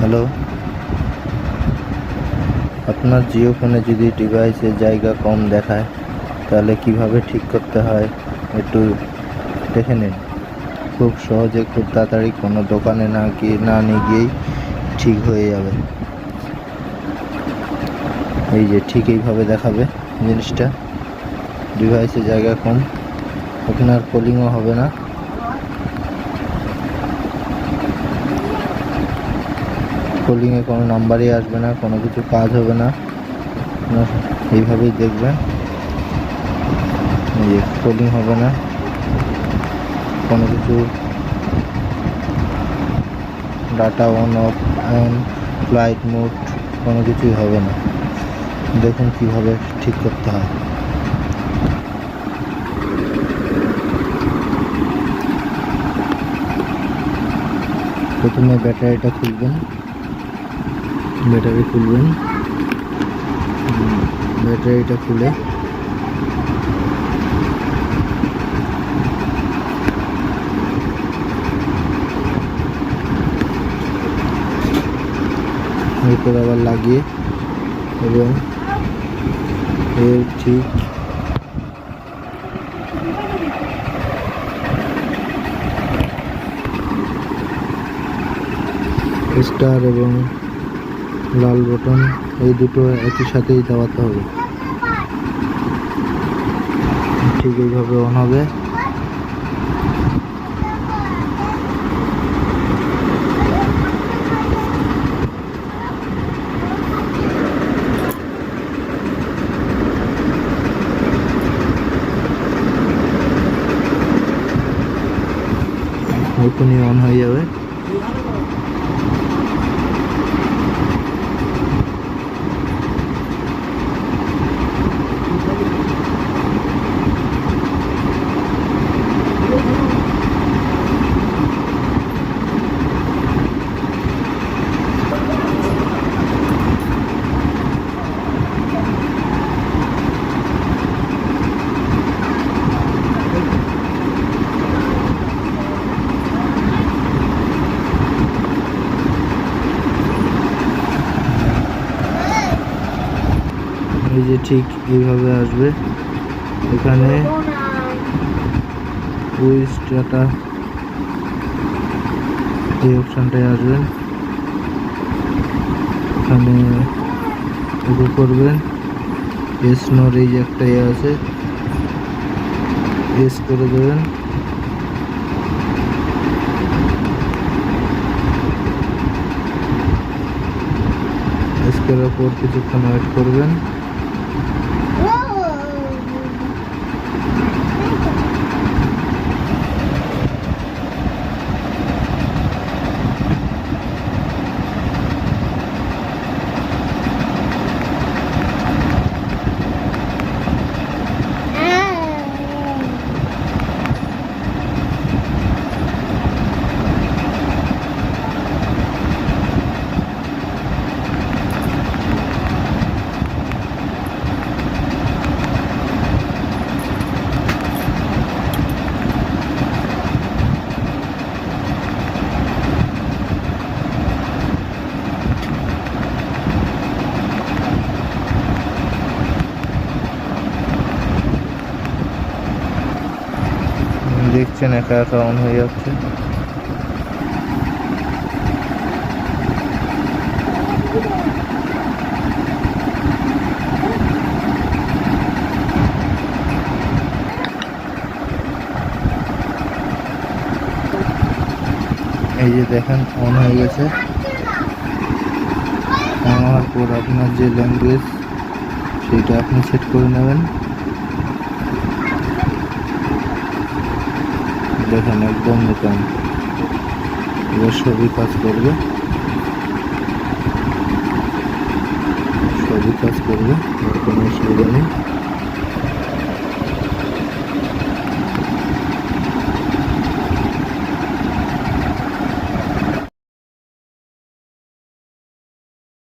Hello? আপনার জিও ফোনে যদি ডিভাইসে জায়গা কম দেখায়, তাহলে কীভাবে ঠিক করতে হয় একটু দেখে নিন। খুব সহজে খুব তাড়াতাড়ি কোনো দোকানে না গিয়ে, না নিয়ে গিয়েই ঠিক হয়ে যাবে। এই যে ঠিক এইভাবে দেখাবে জিনিসটা। ডিভাইসে জায়গা কম। আর কলিংও হবে না। কলিংয়ে কোনো নাম্বারই আসবে না, কোনো কিছু কাজ হবে না। এইভাবেই দেখবেন। কলিং হবে না। কোনো কিছু data on off on flight mode কোনো কিছুই হবে না। দেখুন কীভাবে ঠিক করতে হয়। প্রথমে ব্যাটারিটা খুলবেন। ব্যাটারি খুলবেন। ব্যাটারিটা খুলে। এরপর আবার লাগিয়ে এবং এর ঠিক স্টার এবং লাল বটন এই দুটো একই সাথেই দাবাতে হবে। ঠিক এইভাবে অন হবে। এখনই অন হয়ে যাবে। এই যে ঠিক এইভাবে আসবে। এখানে এই অপশানটায় আসবেন। এখানে করবেন। এস নোর এই যে একটা ইয়ে আছে। এস করে দেবেন। এস করার পর কিছুক্ষণ ওয়েট করবেন। দেখছেন, একা একা অন হয়ে যাচ্ছে। এই যে দেখেন অন হয়ে গেছে। হওয়ার পর আপনার যে ল্যাঙ্গুয়েজ সেটা আপনি সেট করে নেবেন। দেখেন একদম নতুন এবার সবই কাজ করবে সবই কাজ করবে আর কোনো অসুবিধা নেই